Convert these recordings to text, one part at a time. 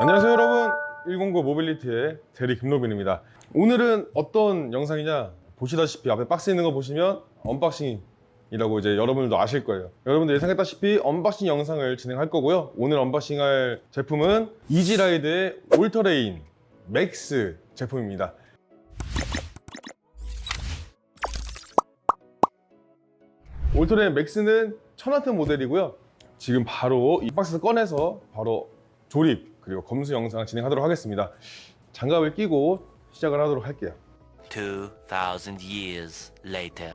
안녕하세요 여러분. 109 모빌리티의 대리 김로빈입니다. 오늘은 어떤 영상이냐? 보시다시피 앞에 박스 있는 거 보시면 언박싱이라고 이제 여러분들도 아실 거예요. 여러분들 예상했다시피 언박싱 영상을 진행할 거고요. 오늘 언박싱할 제품은 이지라이드의 올터레인 맥스 제품입니다. 올터레인 맥스는 1000와트 모델이고요. 지금 바로 이 박스 꺼내서 바로 조립 그리고 검수 영상 진행하도록 하겠습니다. 장갑을 끼고 시작을 하도록 할게요. 2,000 years later.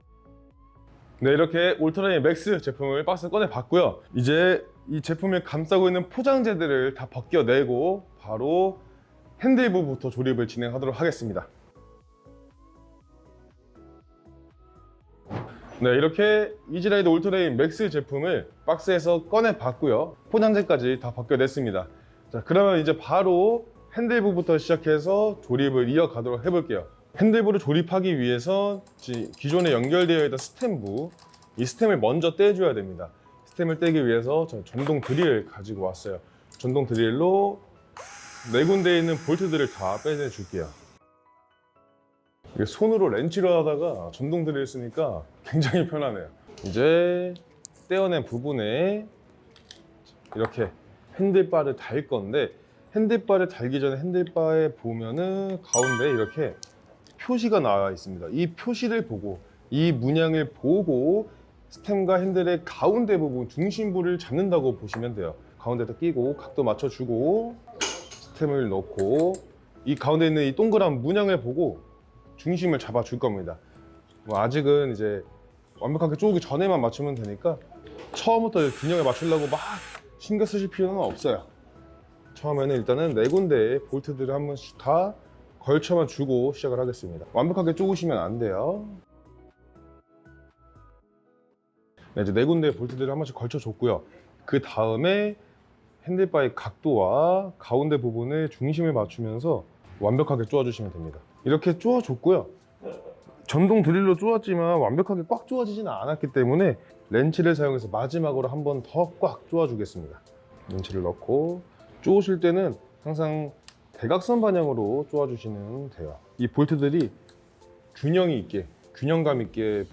네 이렇게 울트라인 맥스 제품을 박스 꺼내 봤고요. 이제 이 제품을 감싸고 있는 포장재들을 다 벗겨내고 바로 핸들부부터 조립을 진행하도록 하겠습니다. 네 이렇게 이지라이드 울트레인 맥스 제품을 박스에서 꺼내 봤고요. 포장재까지 다 벗겨냈습니다. 자 그러면 이제 바로 핸들부부터 시작해서 조립을 이어가도록 해볼게요. 핸들부를 조립하기 위해서 지- 기존에 연결되어 있던 스템부 이 스템을 먼저 떼줘야 됩니다. 스템을 떼기 위해서 전동 드릴 가지고 왔어요. 전동 드릴로 네 군데에 있는 볼트들을 다 빼내 줄게요. 이게 손으로 렌치를 하다가 전동 드릴 쓰니까 굉장히 편하네요. 이제 떼어낸 부분에 이렇게 핸들바를 달 건데 핸들바를 달기 전에 핸들바에 보면은 가운데 이렇게 표시가 나와 있습니다. 이 표시를 보고 이 문양을 보고 스템과 핸들의 가운데 부분 중심부를 잡는다고 보시면 돼요. 가운데다 끼고 각도 맞춰주고 스템을 넣고 이 가운데 있는 이 동그란 문양을 보고 중심을 잡아 줄 겁니다. 뭐 아직은 이제 완벽하게 쪼기 전에만 맞추면 되니까 처음부터 균형을 맞추려고 막 신경 쓰실 필요는 없어요. 처음에는 일단은 네 군데의 볼트들을 한 번씩 다 걸쳐만 주고 시작을 하겠습니다. 완벽하게 쪼으시면 안 돼요. 네, 이제 네 군데의 볼트들을 한 번씩 걸쳐줬고요. 그 다음에 핸들바의 각도와 가운데 부분에 중심을 맞추면서 완벽하게 쪼아주시면 됩니다. 이렇게 쪼아줬고요. 전동 드릴로 쪼았지만 완벽하게 꽉 쪼아지지는 않았기 때문에 렌치를 사용해서 마지막으로 한 번 더꽉 쪼아주겠습니다. 렌치를 넣고 쪼으실 때는 항상 대각선 방향으로 쪼아주시면 돼요. 이 볼트들이 균형이 있게, 균형감 있게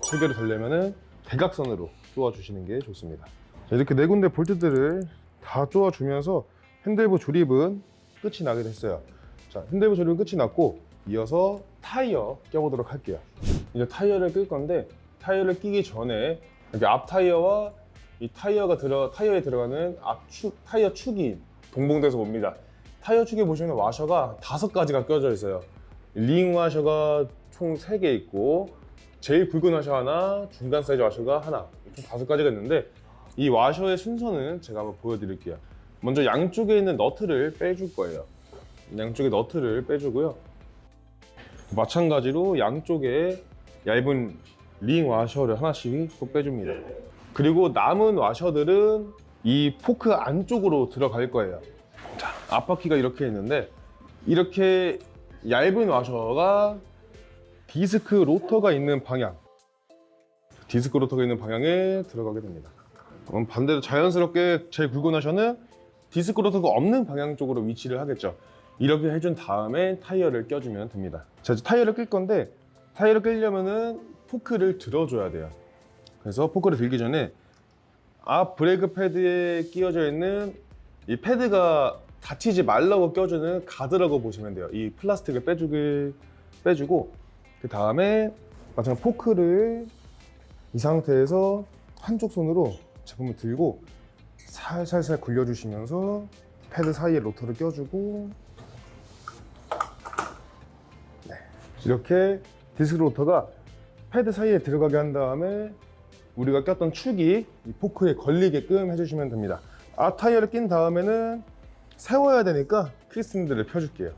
체결이 되려면은 대각선으로 쪼아주시는 게 좋습니다. 자, 이렇게 네 군데 볼트들을 다 쪼아주면서 핸들부 조립은 끝이 나게 됐어요. 자, 핸들부 조립은 끝이 났고 이어서 타이어 껴보도록 할게요. 이제 타이어를 끌 건데 타이어를 끼기 전에 여기 앞 타이어와 이 타이어가 들어 타이어에 들어가는 앞축 타이어 축이 동봉돼서 옵니다. 타이어 축에 보시면 와셔가 다섯 가지가 껴져 있어요. 링 와셔가 총 세 개 있고 제일 굵은 와셔 하나, 중간 사이즈 와셔가 하나, 총 다섯 가지가 있는데 이 와셔의 순서는 제가 한번 보여드릴게요. 먼저 양쪽에 있는 너트를 빼줄 거예요. 양쪽에 너트를 빼주고요. 마찬가지로 양쪽에 얇은 링 와셔를 하나씩 또 빼줍니다. 그리고 남은 와셔들은 이 포크 안쪽으로 들어갈 거예요. 자, 앞바퀴가 이렇게 있는데 이렇게 얇은 와셔가 디스크 로터가 있는 방향 디스크 로터가 있는 방향에 들어가게 됩니다. 그럼 반대로 자연스럽게 제일 굵은 와셔는 디스크 로터가 없는 방향 쪽으로 위치를 하겠죠. 이렇게 해준 다음에 타이어를 껴주면 됩니다. 자, 이제 타이어를 끌 건데 타이어를 끌려면은 포크를 들어줘야 돼요. 그래서 포크를 들기 전에 앞 브레이크 패드에 끼워져 있는 이 패드가 다치지 말라고 껴주는 가드라고 보시면 돼요. 이 플라스틱을 빼주길 빼주고 그 다음에 마찬가지 포크를 이 상태에서 한쪽 손으로 제품을 들고 살살살 굴려주시면서 패드 사이에 로터를 껴주고 네. 이렇게 디스크 로터가 패드 사이에 들어가게 한 다음에 우리가 꼈던 축이 이 포크에 걸리게끔 해주시면 됩니다. 앞 타이어를 낀 다음에는 세워야 되니까 크리스틴들을 펴줄게요.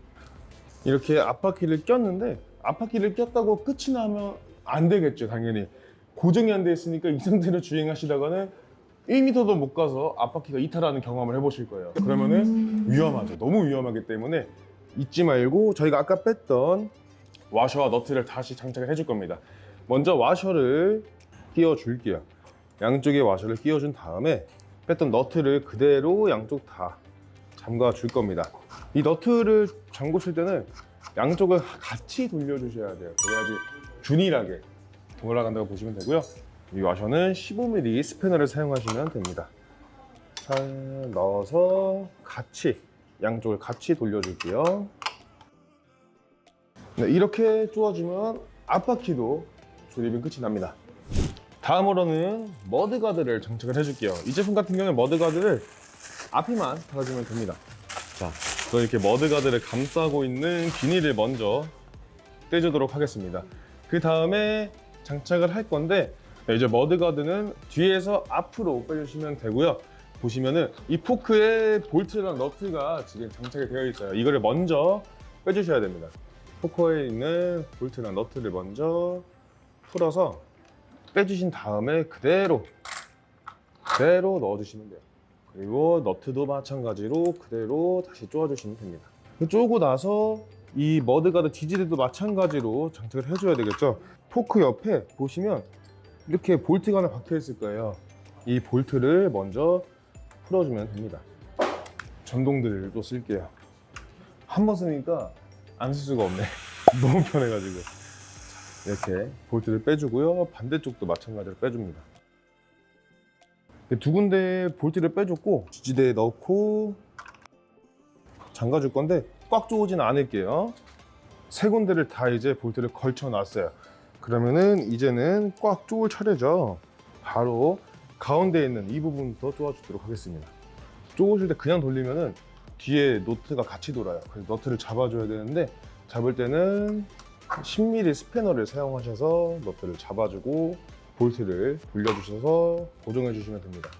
이렇게 앞바퀴를 꼈는데 앞바퀴를 꼈다고 끝이 나면 안 되겠죠, 당연히. 고정이 안 돼 있으니까 이 상태로 주행하시다가는 1m도 못 가서 앞바퀴가 이탈하는 경험을 해보실 거예요. 그러면은 위험하죠. 너무 위험하기 때문에 잊지 말고 저희가 아까 뺐던 와셔와 너트를 다시 장착을 해줄 겁니다. 먼저 와셔를 끼워 줄게요. 양쪽에 와셔를 끼워준 다음에 뺐던 너트를 그대로 양쪽 다 잠가 줄 겁니다. 이 너트를 잠그실 때는 양쪽을 같이 돌려주셔야 돼요. 그래야지 균일하게 돌아간다고 보시면 되고요. 이 와셔는 15mm 스패너를 사용하시면 됩니다. 잘 넣어서 같이 양쪽을 같이 돌려줄게요. 네, 이렇게 쪼아주면 앞바퀴도 조립이 끝이 납니다. 다음으로는 머드가드를 장착을 해줄게요. 이 제품 같은 경우에 머드가드를 앞에만 달아주면 됩니다. 자, 그럼 이렇게 머드가드를 감싸고 있는 비닐을 먼저 떼주도록 하겠습니다. 그 다음에 장착을 할 건데 네, 이제 머드가드는 뒤에서 앞으로 빼주시면 되고요. 보시면은 이 포크에 볼트랑 너트가 지금 장착이 되어 있어요. 이거를 먼저 빼주셔야 됩니다. 포커에 있는 볼트랑 너트를 먼저 풀어서 빼주신 다음에 그대로 그대로 넣어주시면 돼요. 그리고 너트도 마찬가지로 그대로 다시 쪼아주시면 됩니다. 쪼고 나서 이 머드가드 디지들도 마찬가지로 장착을 해줘야 되겠죠. 포크 옆에 보시면 이렇게 볼트가 하나 박혀 있을 거예요. 이 볼트를 먼저 풀어주면 됩니다. 전동드릴도 쓸게요. 한 번 쓰니까 안 쓸 수가 없네. 너무 편해가지고. 이렇게 볼트를 빼주고요. 반대쪽도 마찬가지로 빼줍니다. 두 군데 볼트를 빼줬고 지지대에 넣고 잠가줄 건데 꽉 조이진 않을게요. 세 군데를 다 이제 볼트를 걸쳐 놨어요. 그러면은 이제는 꽉 조을 차례죠. 바로 가운데 있는 이 부분부터 조아주도록 하겠습니다. 조으실 때 그냥 돌리면은 뒤에 노트가 같이 돌아요. 그래서 너트를 잡아줘야 되는데 잡을 때는 10mm 스패너를 사용하셔서 너트를 잡아주고 볼트를 돌려주셔서 고정해 주시면 됩니다.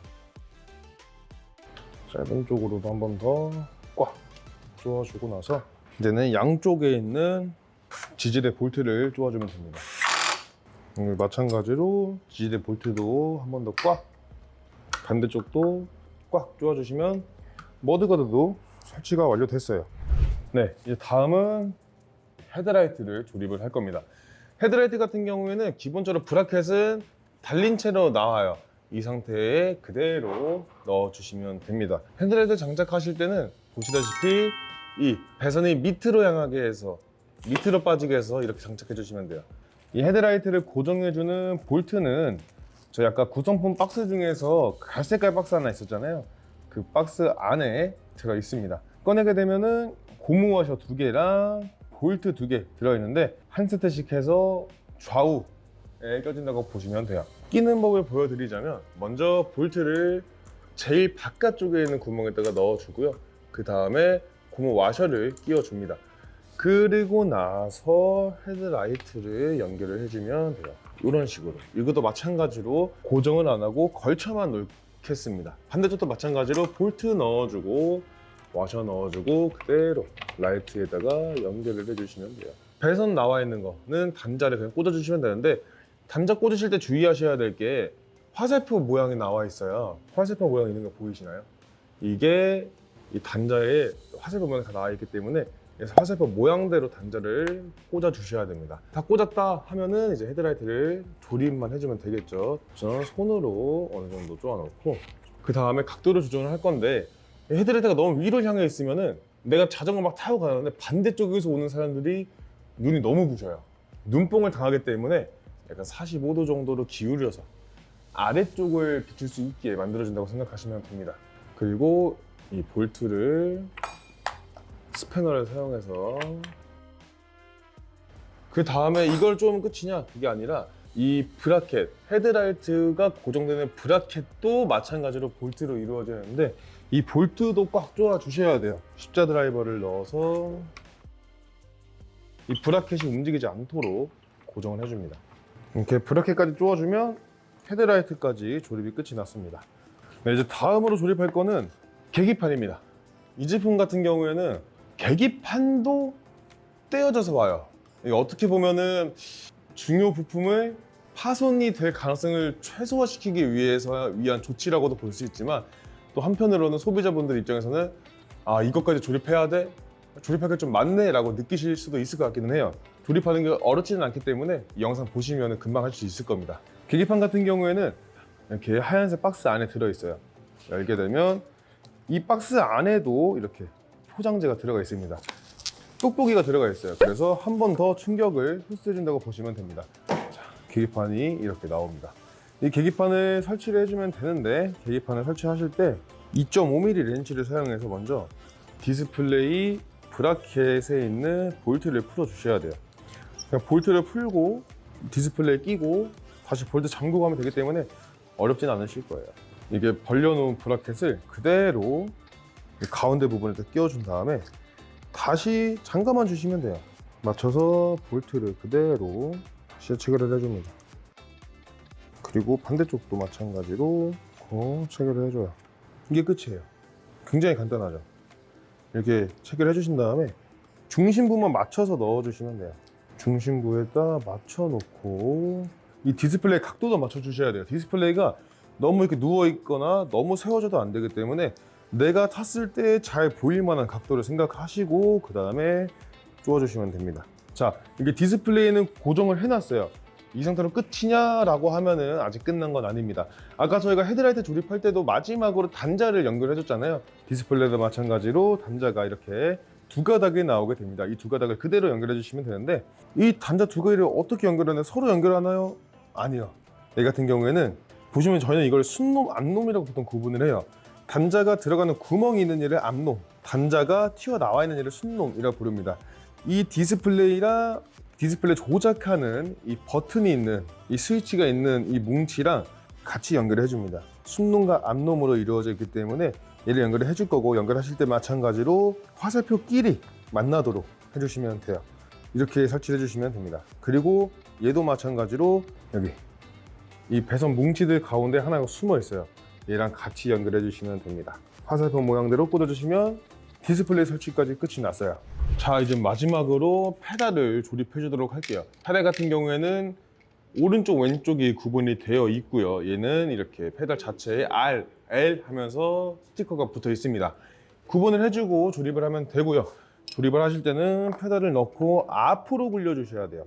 짧은 쪽으로도 한 번 더 꽉 조아주고 나서 이제는 양쪽에 있는 지지대 볼트를 조아주면 됩니다. 음, 마찬가지로 지지대 볼트도 한 번 더 꽉 반대쪽도 꽉 조아주시면 머드가드도 설치가 완료됐어요. 네, 이제 다음은 헤드라이트를 조립을 할 겁니다. 헤드라이트 같은 경우에는 기본적으로 브라켓은 달린 채로 나와요. 이 상태에 그대로 넣어주시면 됩니다. 헤드라이트 장착하실 때는 보시다시피 이 배선이 밑으로 향하게 해서 밑으로 빠지게 해서 이렇게 장착해 주시면 돼요. 이 헤드라이트를 고정해주는 볼트는 저희 아까 구성품 박스 중에서 갈색깔 박스 하나 있었잖아요. 그 박스 안에 들어 있습니다. 꺼내게 되면은 고무 워셔 두 개랑 볼트 두 개 들어있는데 한 세트씩 해서 좌우에 껴진다고 보시면 돼요. 끼는 법을 보여드리자면 먼저 볼트를 제일 바깥쪽에 있는 구멍에다가 넣어주고요. 그 다음에 고무 와셔를 끼워줍니다. 그리고 나서 헤드라이트를 연결을 해주면 돼요. 이런 식으로. 이것도 마찬가지로 고정을 안 하고 걸쳐만 놓겠습니다. 반대쪽도 마찬가지로 볼트 넣어주고 와셔 넣어주고 그대로 라이트에다가 연결을 해주시면 돼요. 배선 나와 있는 거는 단자를 그냥 꽂아주시면 되는데 단자 꽂으실 때 주의하셔야 될 게 화살표 모양이 나와 있어요. 화살표 모양 있는 거 보이시나요? 이게 이 단자에 화살표 모양이 다 나와 있기 때문에 그래서 화살표 모양대로 단자를 꽂아 주셔야 됩니다. 다 꽂았다 하면은 이제 헤드라이트를 조립만 해주면 되겠죠. 저는 손으로 어느 정도 쪼아놓고 그 다음에 각도를 조정을 할 건데 헤드라이트가 너무 위로 향해 있으면은 내가 자전거 막 타고 가는데 반대쪽에서 오는 사람들이 눈이 너무 부셔요. 눈뽕을 당하기 때문에 약간 45도 정도로 기울여서 아래쪽을 비출 수 있게 만들어준다고 생각하시면 됩니다. 그리고 이 볼트를 스패너를 사용해서 그 다음에 이걸 좀 끝이냐 그게 아니라 이 브라켓 헤드라이트가 고정되는 브라켓도 마찬가지로 볼트로 이루어지는데 이 볼트도 꽉 조아 주셔야 돼요. 십자 드라이버를 넣어서 이 브라켓이 움직이지 않도록 고정을 해줍니다. 이렇게 브라켓까지 조아주면 헤드라이트까지 조립이 끝이 났습니다. 네, 이제 다음으로 조립할 거는 계기판입니다. 이 제품 같은 경우에는 계기판도 떼어져서 와요. 어떻게 보면은 중요 부품을 파손이 될 가능성을 최소화시키기 위해서 위한 조치라고도 볼 수 있지만 또 한편으로는 소비자분들 입장에서는 아 이것까지 조립해야 돼? 조립할 게좀 많네 라고 느끼실 수도 있을 것 같기는 해요. 조립하는 게 어렵지는 않기 때문에 이 영상 보시면 금방 할 수 있을 겁니다. 계기판 같은 경우에는 이렇게 하얀색 박스 안에 들어있어요. 열게 되면 이 박스 안에도 이렇게 포장재가 들어가 있습니다. 똑똑이가 들어가 있어요. 그래서 한 번 더 충격을 흡수해준다고 보시면 됩니다. 자, 계기판이 이렇게 나옵니다. 이 계기판을 설치를 해주면 되는데 계기판을 설치하실 때 2.5mm 렌치를 사용해서 먼저 디스플레이 브라켓에 있는 볼트를 풀어 주셔야 돼요. 그냥 볼트를 풀고 디스플레이 끼고 다시 볼트 잠그고 하면 되기 때문에 어렵진 않으실 거예요. 이게 벌려놓은 브라켓을 그대로 이 가운데 부분에 다 끼워준 다음에 다시 잠가만 주시면 돼요. 맞춰서 볼트를 그대로 체결을 해줍니다. 그리고 반대쪽도 마찬가지로 고 체결을 해줘요. 이게 끝이에요. 굉장히 간단하죠. 이렇게 체결해 주신 다음에 중심부만 맞춰서 넣어 주시면 돼요. 중심부에다 맞춰 놓고 이 디스플레이 각도도 맞춰 주셔야 돼요. 디스플레이가 너무 이렇게 누워 있거나 너무 세워져도 안 되기 때문에 내가 탔을 때 잘 보일 만한 각도를 생각하시고 그 다음에 쪼아 주시면 됩니다. 자, 이게 디스플레이는 고정을 해놨어요. 이 상태로 끝이냐라고 하면은 아직 끝난 건 아닙니다. 아까 저희가 헤드라이트 조립할 때도 마지막으로 단자를 연결해 줬잖아요. 디스플레이도 마찬가지로 단자가 이렇게 두 가닥이 나오게 됩니다. 이 두 가닥을 그대로 연결해 주시면 되는데 이 단자 두 개를 어떻게 연결하나요? 서로 연결하나요? 아니요. 얘 같은 경우에는 보시면 저희는 이걸 순놈, 앞놈이라고 보통 구분을 해요. 단자가 들어가는 구멍이 있는 얘를 앞놈, 단자가 튀어나와 있는 얘를 순놈이라고 부릅니다. 이 디스플레이랑 디스플레이 조작하는 이 버튼이 있는 이 스위치가 있는 이 뭉치랑 같이 연결해 줍니다. 순놈과 앞놈으로 이루어져 있기 때문에 얘를 연결을 해줄 거고 연결하실 때 마찬가지로 화살표끼리 만나도록 해주시면 돼요. 이렇게 설치해 주시면 됩니다. 그리고 얘도 마찬가지로 여기 이 배선 뭉치들 가운데 하나가 숨어 있어요. 얘랑 같이 연결해 주시면 됩니다. 화살표 모양대로 꽂아주시면 디스플레이 설치까지 끝이 났어요. 자, 이제 마지막으로 페달을 조립해 주도록 할게요. 페달 같은 경우에는 오른쪽 왼쪽이 구분이 되어 있고요. 얘는 이렇게 페달 자체에 R, L 하면서 스티커가 붙어 있습니다. 구분을 해주고 조립을 하면 되고요. 조립을 하실 때는 페달을 넣고 앞으로 굴려 주셔야 돼요.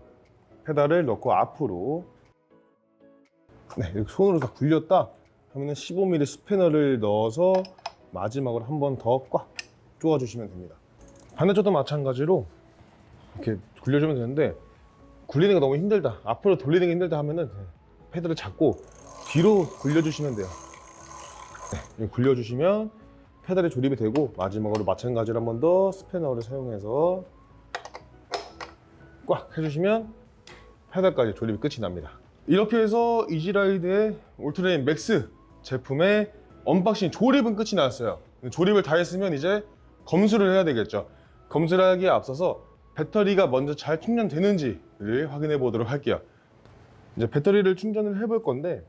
페달을 넣고 앞으로 네, 이렇게 손으로 다 굴렸다 하면은 15mm 스패너를 넣어서 마지막으로 한 번 더 꽉 조아 주시면 됩니다. 반대쪽도 마찬가지로 이렇게 굴려주면 되는데 굴리는 게 너무 힘들다. 앞으로 돌리는 게 힘들다 하면은 패드를 잡고 뒤로 굴려주시면 돼요. 네, 굴려주시면 페달이 조립이 되고 마지막으로 마찬가지로 한 번 더 스패너를 사용해서 꽉 해주시면 페달까지 조립이 끝이 납니다. 이렇게 해서 이지라이드의 울트레인 맥스 제품의 언박싱 조립은 끝이 났어요. 조립을 다 했으면 이제 검수를 해야 되겠죠 검수를 하기에 앞서서 배터리가 먼저 잘 충전되는지를 확인해 보도록 할게요. 이제 배터리를 충전을 해 볼 건데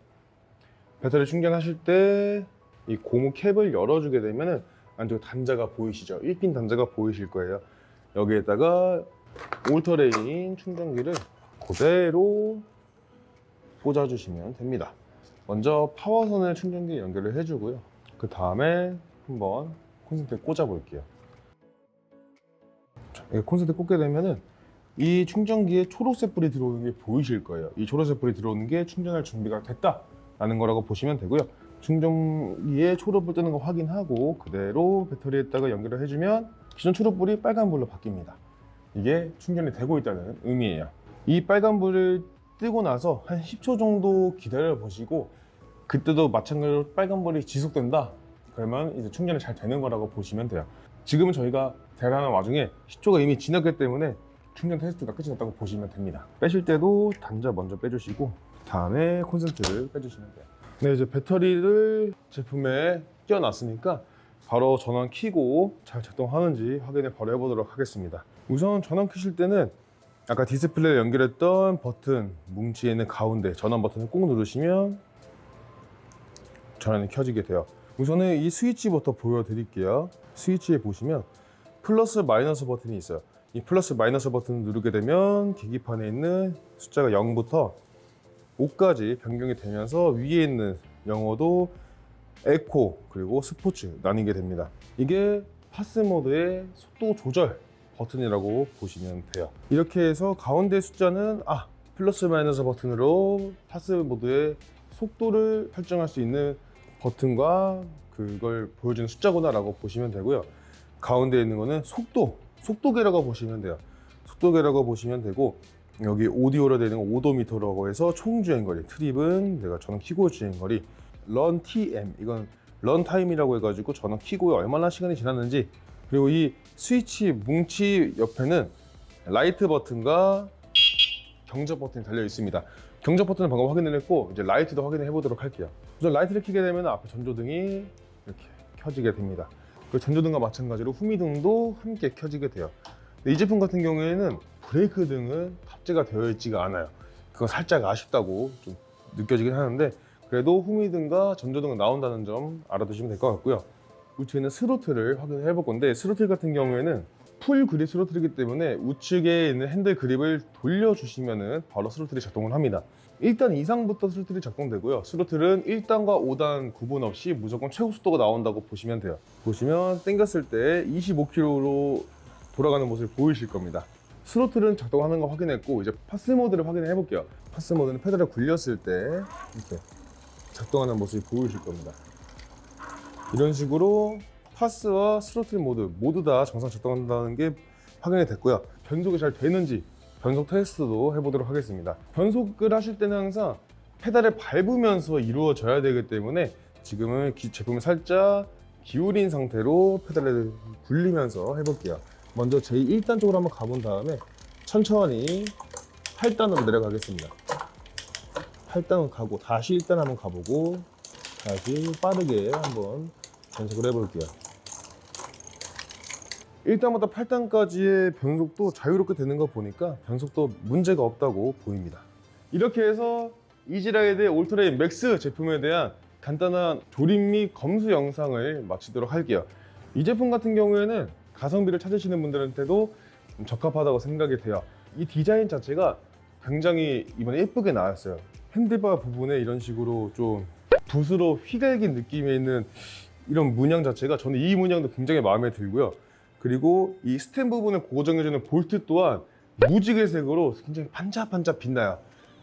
배터리 충전하실 때 이 고무 캡을 열어주게 되면은 안쪽에 단자가 보이시죠? 1핀 단자가 보이실 거예요. 여기에다가 올터레인 충전기를 그대로 꽂아주시면 됩니다. 먼저 파워선을 충전기에 연결을 해주고요. 그 다음에 한번 콘센트에 꽂아 볼게요. 이렇게 콘센트 꽂게 되면은 이 충전기에 초록색 불이 들어오는 게 보이실 거예요. 이 초록색 불이 들어오는 게 충전할 준비가 됐다라는 거라고 보시면 되고요. 충전기에 초록불 뜨는 거 확인하고 그대로 배터리에다가 연결을 해주면 기존 초록불이 빨간불로 바뀝니다. 이게 충전이 되고 있다는 의미예요. 이 빨간불을 뜨고 나서 한 10초 정도 기다려 보시고 그때도 마찬가지로 빨간불이 지속된다. 그러면 이제 충전이 잘 되는 거라고 보시면 돼요. 지금은 저희가 대라는 와중에 10초가 이미 지났기 때문에 충전 테스트가 끝이 났다고 보시면 됩니다. 빼실 때도 단자 먼저 빼주시고 다음에 콘센트를 빼주시면 돼요. 네, 이제 배터리를 제품에 끼워놨으니까 바로 전원 켜고 잘 작동하는지 확인을 바로 해보도록 하겠습니다. 우선 전원 켜실 때는 아까 디스플레이에 연결했던 버튼 뭉치에 있는 가운데 전원 버튼을 꾹 누르시면 전원이 켜지게 돼요. 우선은 이 스위치부터 보여드릴게요. 스위치에 보시면 플러스 마이너스 버튼이 있어요. 이 플러스 마이너스 버튼을 누르게 되면 계기판에 있는 숫자가 0부터 5까지 변경이 되면서 위에 있는 영어도 에코 그리고 스포츠 나뉘게 됩니다. 이게 파스 모드의 속도 조절 버튼이라고 보시면 돼요. 이렇게 해서 가운데 숫자는 아 플러스 마이너스 버튼으로 파스 모드의 속도를 설정할 수 있는 버튼과 그걸 보여주는 숫자구나라고 보시면 되고요. 가운데 있는 거는 속도, 속도계라고 보시면 돼요. 속도계라고 보시면 되고 여기 오디오로 되는 거 오도미터라고 해서 총 주행거리, 트립은 내가 저는 키고 주행거리, 런 TM 이건 런 타임이라고 해가지고 저는 키고에 얼마나 시간이 지났는지 그리고 이 스위치 뭉치 옆에는 라이트 버튼과 경적 버튼이 달려 있습니다. 경적 버튼은 방금 확인을 했고 이제 라이트도 확인을 해보도록 할게요. 우선 라이트를 켜게 되면 앞에 전조등이 이렇게 켜지게 됩니다. 그 전조등과 마찬가지로 후미등도 함께 켜지게 돼요. 이 제품 같은 경우에는 브레이크 등은 탑재가 되어 있지가 않아요. 그건 살짝 아쉽다고 좀 느껴지긴 하는데 그래도 후미등과 전조등은 나온다는 점 알아두시면 될 것 같고요. 우측에는 스로틀을 확인해 볼 건데 스로틀 같은 경우에는 풀 그립 스로틀이기 때문에 우측에 있는 핸들 그립을 돌려주시면은 바로 스로틀이 작동을 합니다. 1단 이상부터 스로틀이 작동되고요. 스로틀은 1단과 5단 구분 없이 무조건 최고 속도가 나온다고 보시면 돼요. 보시면 당겼을 때 25km로 돌아가는 모습을 보이실 겁니다. 스로틀은 작동하는 거 확인했고 이제 파스 모드를 확인해 볼게요. 파스 모드는 페달을 굴렸을 때 이렇게 작동하는 모습이 보이실 겁니다. 이런 식으로 파스와 스로틀 모드 모두 다 정상 작동한다는 게 확인이 됐고요. 변속이 잘 되는지 변속 테스트도 해보도록 하겠습니다. 변속을 하실 때는 항상 페달을 밟으면서 이루어져야 되기 때문에 지금은 기- 제품을 살짝 기울인 상태로 페달을 굴리면서 해볼게요. 먼저 제1단 쪽으로 한번 가본 다음에 천천히 8단으로 내려가겠습니다. 8단은 가고 다시 1단 한번 가보고 다시 빠르게 한번 변속을 해볼게요. 1단부터 8단까지의 변속도 자유롭게 되는 거 보니까 변속도 문제가 없다고 보입니다. 이렇게 해서 이지라이드의 올트레인 맥스 제품에 대한 간단한 조립 및 검수 영상을 마치도록 할게요. 이 제품 같은 경우에는 가성비를 찾으시는 분들한테도 좀 적합하다고 생각이 돼요. 이 디자인 자체가 굉장히 이번에 예쁘게 나왔어요. 핸들바 부분에 이런 식으로 좀 붓으로 휘갈긴 느낌이 있는 이런 문양 자체가 저는 이 문양도 굉장히 마음에 들고요. 그리고 이 스템 부분을 고정해주는 볼트 또한 무지개색으로 굉장히 반짝반짝 빛나요.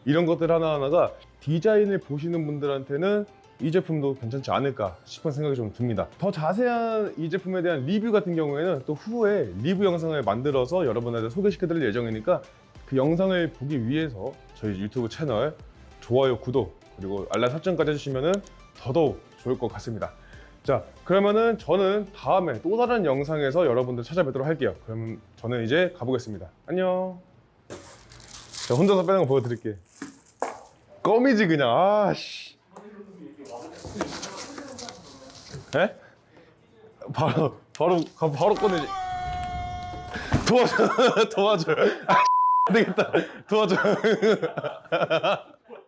이런 것들 하나하나가 디자인을 보시는 분들한테는 이 제품도 괜찮지 않을까 싶은 생각이 좀 듭니다. 더 자세한 이 제품에 대한 리뷰 같은 경우에는 또 후에 리뷰 영상을 만들어서 여러분한테 소개시켜 드릴 예정이니까 그 영상을 보기 위해서 저희 유튜브 채널 좋아요, 구독, 그리고 알람 설정까지 해주시면 더더욱 좋을 것 같습니다. 자, 그러면은 저는 다음에 또 다른 영상에서 여러분들 찾아뵙도록 할게요. 그럼 저는 이제 가보겠습니다. 안녕. 자, 혼자서 빼는 거 보여드릴게. 껌이지 그냥. 아씨. 에? 바로 바로 가- 바로 꺼내지. 도와줘 도와줘. 아, 안 되겠다. 도와줘.